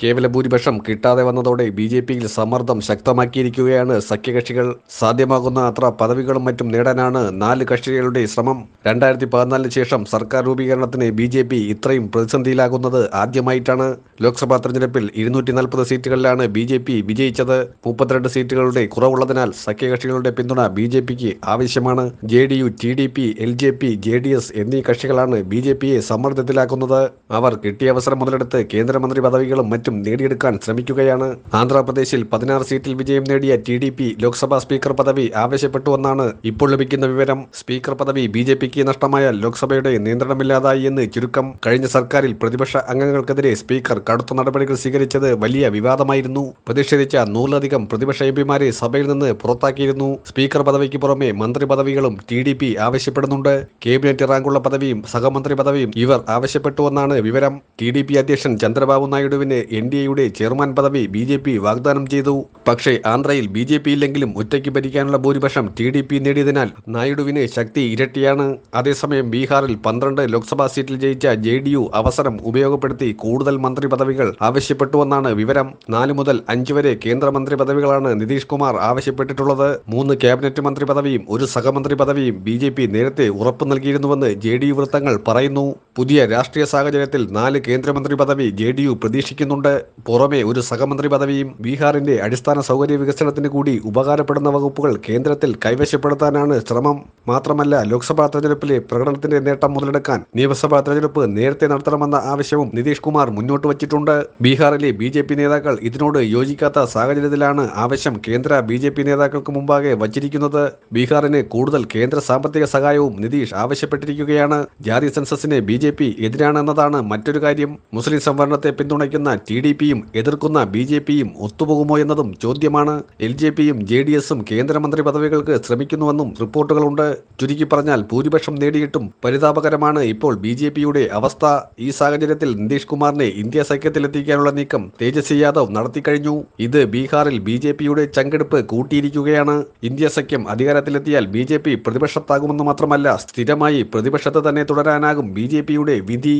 കേവല ഭൂരിപക്ഷം കിട്ടാതെ വന്നതോടെ ബി ജെ പിയിൽ സമ്മർദ്ദം ശക്തമാക്കിയിരിക്കുകയാണ്. സഖ്യകക്ഷികൾ സാധ്യമാകുന്ന അത്ര പദവികളും മറ്റും നേടാനാണ് നാല് കക്ഷികളുടെ ശ്രമം. രണ്ടായിരത്തി പതിനാലിന് ശേഷം സർക്കാർ രൂപീകരണത്തിന് ബി ജെ പി ഇത്രയും പ്രതിസന്ധിയിലാകുന്നത് ആദ്യമായിട്ടാണ്. ലോക്സഭാ തെരഞ്ഞെടുപ്പിൽ ഇരുന്നൂറ്റി നാൽപ്പത് സീറ്റുകളിലാണ് ബി ജെ പി വിജയിച്ചത്. മുപ്പത്തിരണ്ട് സീറ്റുകളുടെ കുറവുള്ളതിനാൽ സഖ്യകക്ഷികളുടെ പിന്തുണ ബി ജെ പിക്ക് ആവശ്യമാണ്. J D U T D P L J P J D S എന്നീ കക്ഷികളാണ് ബി ജെ പിയെ സമ്മർദ്ദത്തിലാക്കുന്നത്. അവർ കിട്ടിയ അവസരം മുതലെടുത്ത് കേന്ദ്രമന്ത്രി പദവികളും നേടിയെടുക്കാൻ ശ്രമിക്കുകയാണ്. ആന്ധ്രാപ്രദേശിൽ പതിനാറ് സീറ്റിൽ വിജയം നേടിയ T D P Lok Sabha speaker പദവി ആവശ്യപ്പെട്ടുവെന്നാണ് ഇപ്പോൾ ലഭിക്കുന്ന വിവരം. സ്പീക്കർ പദവി ബി ജെ പിക്ക് നഷ്ടമായാൽ ലോക്സഭയുടെ നിയന്ത്രണമില്ലാതായി എന്ന് ചുരുക്കം. കഴിഞ്ഞ സർക്കാരിൽ പ്രതിപക്ഷ അംഗങ്ങൾക്കെതിരെ സ്പീക്കർ കടുത്ത നടപടികൾ സ്വീകരിച്ചത് വലിയ വിവാദമായിരുന്നു. പ്രതിഷേധിച്ച നൂറിലധികം പ്രതിപക്ഷ എം പിമാരെ സഭയിൽ നിന്ന് പുറത്താക്കിയിരുന്നു. സ്പീക്കർ പദവിക്ക് പുറമെ മന്ത്രി പദവികളും ടി ഡി പി ആവശ്യപ്പെടുന്നുണ്ട്. കേബിനറ്റ് റാങ്കുള്ള പദവിയും സഹമന്ത്രി പദവിയും ഇവർ ആവശ്യപ്പെട്ടുവെന്നാണ് വിവരം. ടി ഡി പി അധ്യക്ഷൻ ചന്ദ്രബാബു നായിഡുവിന് എൻ ഡി എയുടെ ചെയർമാൻ പദവി ബി ജെ പി വാഗ്ദാനം ചെയ്തു. പക്ഷേ ആന്ധ്രയിൽ ബി ജെ പി ഇല്ലെങ്കിലും ഒറ്റയ്ക്ക് ഭരിക്കാനുള്ള ഭൂരിപക്ഷം ടി ഡി പി നേടിയതിനാൽ നായിഡുവിന് ശക്തി ഇരട്ടിയാണ്. അതേസമയം ബീഹാറിൽ പന്ത്രണ്ട് ലോക്സഭാ സീറ്റിൽ ജയിച്ച ജെ ഡി യു അവസരം ഉപയോഗപ്പെടുത്തി കൂടുതൽ മന്ത്രി പദവികൾ ആവശ്യപ്പെട്ടുവെന്നാണ് വിവരം. നാല് മുതൽ അഞ്ച് വരെ കേന്ദ്രമന്ത്രി പദവികളാണ് നിതീഷ് കുമാർ ആവശ്യപ്പെട്ടിട്ടുള്ളത്. മൂന്ന് ക്യാബിനറ്റ് മന്ത്രി പദവിയും ഒരു സഹമന്ത്രി പദവിയും ബി നേരത്തെ ഉറപ്പു നൽകിയിരുന്നുവെന്ന് ജെ വൃത്തങ്ങൾ പറയുന്നു. പുതിയ രാഷ്ട്രീയ സാഹചര്യത്തിൽ നാല് കേന്ദ്രമന്ത്രി പദവി ജെ ഡി യു പ്രതീക്ഷിക്കുന്നുണ്ട്. പുറമെ ഒരു സഹമന്ത്രി പദവിയും ബീഹാറിന്റെ അടിസ്ഥാന സൗകര്യ വികസനത്തിന് കൂടി ഉപകാരപ്പെടുന്ന വകുപ്പുകൾ കേന്ദ്രത്തിൽ കൈവശപ്പെടുത്താനാണ് ശ്രമം. മാത്രമല്ല ലോക്സഭാ തെരഞ്ഞെടുപ്പിലെ പ്രകടനത്തിന്റെ നേട്ടം മുതലെടുക്കാൻ നിയമസഭാ തെരഞ്ഞെടുപ്പ് നേരത്തെ നടത്തണമെന്ന ആവശ്യവും നിതീഷ് കുമാർ മുന്നോട്ട് വച്ചിട്ടുണ്ട്. ബീഹാറിലെ ബി ജെ പി നേതാക്കൾ ഇതിനോട് യോജിക്കാത്ത സാഹചര്യത്തിലാണ് ആവശ്യം കേന്ദ്ര ബി ജെ പി നേതാക്കൾക്ക് മുമ്പാകെ വച്ചിരിക്കുന്നത്. ബീഹാറിന് കൂടുതൽ കേന്ദ്ര സാമ്പത്തിക സഹായവും നിതീഷ് ആവശ്യപ്പെട്ടിരിക്കുകയാണ്. ജാതി സെൻസസിനെ ബി ജെ പി എതിരാണെന്നതാണ് മറ്റൊരു കാര്യം. മുസ്ലിം സംവരണത്തെ പിന്തുണയ്ക്കുന്ന ടി ഡി പിയും എതിർക്കുന്ന ബി ജെ പിയും ഒത്തുപോകുമോ എന്നതും ചോദ്യമാണ്. എൽ ജെ പിയും ജെ ഡി എസും കേന്ദ്രമന്ത്രി പദവികൾക്ക് ശ്രമിക്കുന്നുവെന്നും റിപ്പോർട്ടുകളുണ്ട്. ചുരുക്കി പറഞ്ഞാൽ ഭൂരിപക്ഷം നേടിയിട്ടും പരിതാപകരമാണ് ഇപ്പോൾ ബി ജെ പിയുടെ അവസ്ഥ. ഈ സാഹചര്യത്തിൽ നിതീഷ് കുമാറിനെ ഇന്ത്യ സഖ്യത്തിലെത്തിക്കാനുള്ള നീക്കം തേജസ്വി യാദവ് നടത്തിക്കഴിഞ്ഞു. ഇത് ബീഹാറിൽ ബി ജെ പിയുടെ ചങ്കെടുപ്പ് കൂട്ടിയിരിക്കുകയാണ്. ഇന്ത്യ സഖ്യം അധികാരത്തിലെത്തിയാൽ ബി ജെ പി പ്രതിപക്ഷത്താകുമെന്ന് മാത്രമല്ല സ്ഥിരമായി പ്രതിപക്ഷത്ത് തന്നെ തുടരാനാകും ബി ജെ പിയുടെ വിധി